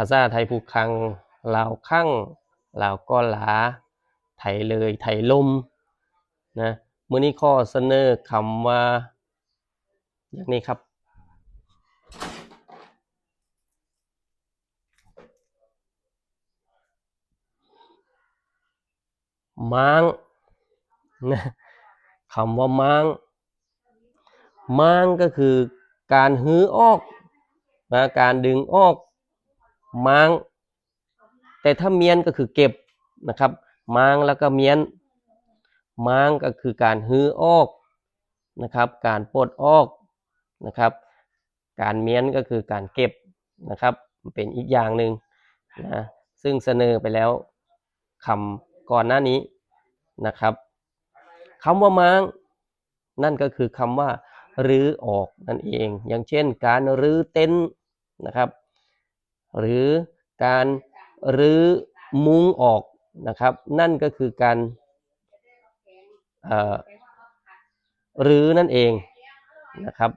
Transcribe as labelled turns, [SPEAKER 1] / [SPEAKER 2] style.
[SPEAKER 1] ภาษาไทยผูกคังลาวคั่งลาวก็หลา ไทยเลยไทยลมนะมื้อนี้ข้อเสนอคำว่า อย่างนี้ครับม้างนะคำว่าม้าง ม้างก็คือการฮื้อออกนะการดึงออก ม้าง แต่ถ้าเมียนก็คือเก็บนะครับ ม้างแล้วก็เมียน ม้างก็คือการฮื้อออกนะครับ การปลดออกนะครับ การเมียนก็คือการเก็บนะครับ เป็นอีกอย่างหนึ่งนะซึ่งเสนอไปแล้วคำก่อนหน้านี้นะครับคำว่าม้าง นั่นก็คือคำว่ารื้อออกนั่นเอง อย่างเช่น การรื้อเต็นท์นะครับ หรือการรื้อมุ้งออกนะครับ นั่นก็คือการรื้อนั่นเองนะครับ